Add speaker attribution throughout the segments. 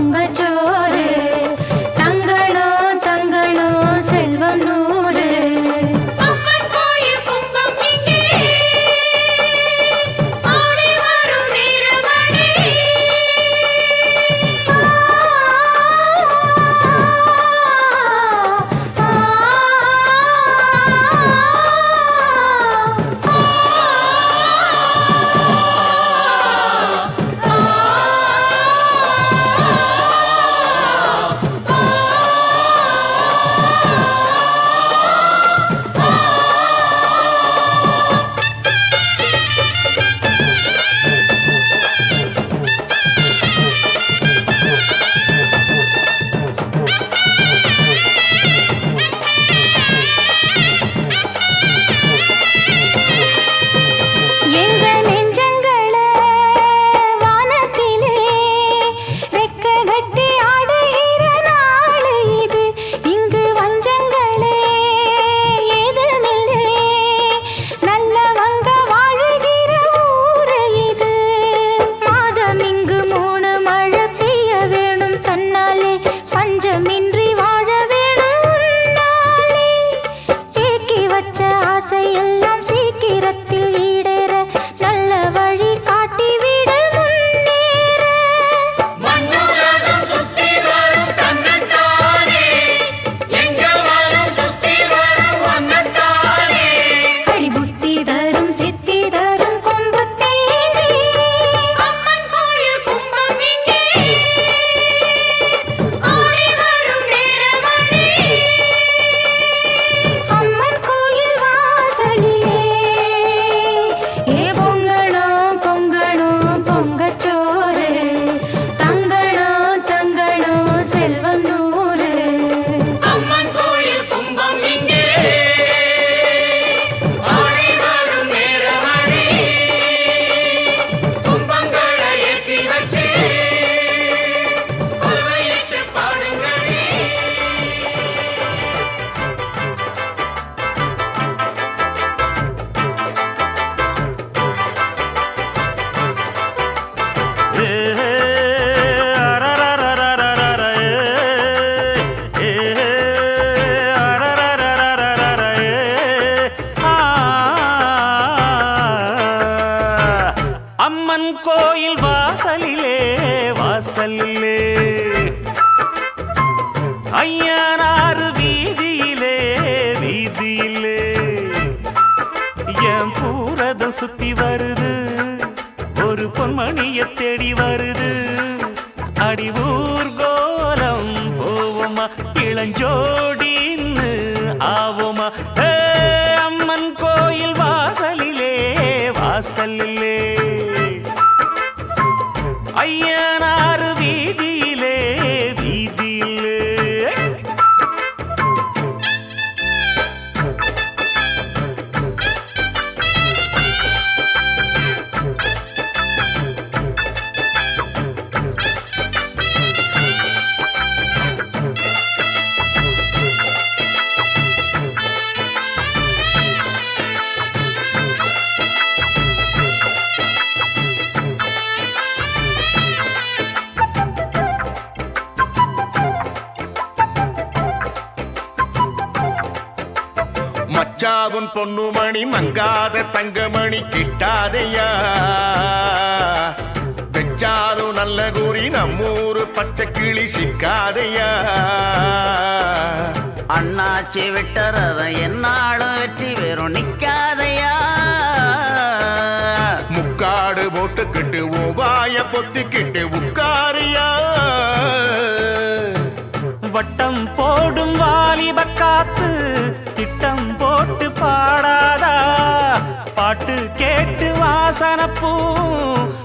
Speaker 1: 考え。
Speaker 2: அம்மன் கோயில்
Speaker 1: வாசலிலே
Speaker 3: வாசலிலே. ஐயனாறு வீதியிலே வீதியிலே. என் பூரதம் சுத்தி வருது ஒரு பொன்மணிய தேடி வருது. அடிவூர் கோலம் போவோமா இளஞ்சோடின்னு ஆவோமா. அம்மன் கோயில் வாசலிலே வாசலிலே. ஐயா
Speaker 4: மச்சாவுன் பொன்னுமணி மங்காத தங்கமணி கிட்டாதையா? வெச்சாலும் நல்ல கூறி நம்மூரு பச்சை கிளி சிக்காதையா?
Speaker 5: அண்ணாச்சி விட்டறத என்னாலும் வெற்றி வெறும் நிக்காதையா?
Speaker 4: முக்காடு போட்டுக்கிட்டு உவாய பொத்திக்கிட்டு உட்காரியா?
Speaker 3: வட்டம் போடும் வாலிப வாசனப்பூ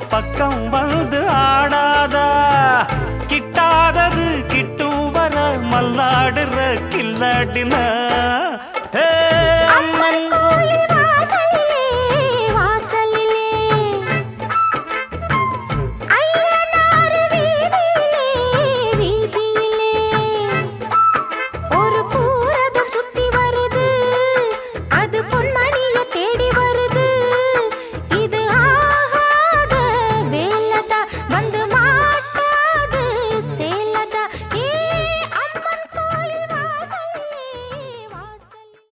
Speaker 3: பக்கம் வந்து ஆடாதா? கிட்டாதது கிட்டும் வர மல்லாடுற கில்லாடின?